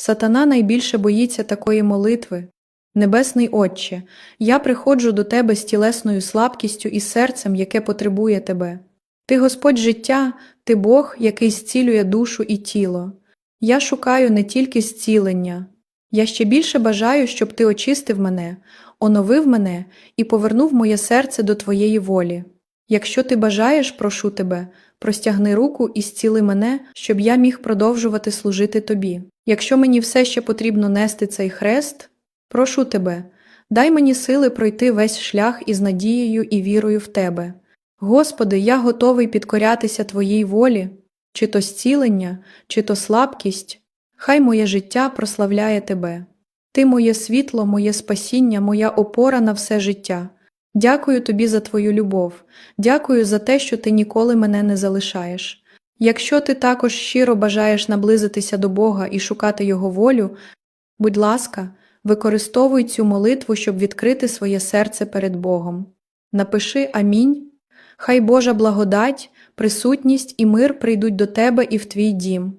Сатана найбільше боїться такої молитви. Небесний Отче, я приходжу до Тебе з тілесною слабкістю і серцем, яке потребує Тебе. Ти Господь життя, Ти Бог, який зцілює душу і тіло. Я шукаю не тільки зцілення, я ще більше бажаю, щоб Ти очистив мене, оновив мене і повернув моє серце до Твоєї волі. Якщо ти бажаєш, прошу тебе, простягни руку і зціли мене, щоб я міг продовжувати служити тобі. Якщо мені все ще потрібно нести цей хрест, прошу тебе, дай мені сили пройти весь шлях із надією і вірою в тебе. Господи, я готовий підкорятися Твоїй волі, чи то зцілення, чи то слабкість, хай моє життя прославляє Тебе. Ти моє світло, моє спасіння, моя опора на все життя. Дякую тобі за твою любов, дякую за те, що ти ніколи мене не залишаєш. Якщо ти також щиро бажаєш наблизитися до Бога і шукати Його волю, будь ласка, використовуй цю молитву, щоб відкрити своє серце перед Богом. Напиши Амінь. Хай Божа благодать, присутність і мир прийдуть до тебе і в твій дім.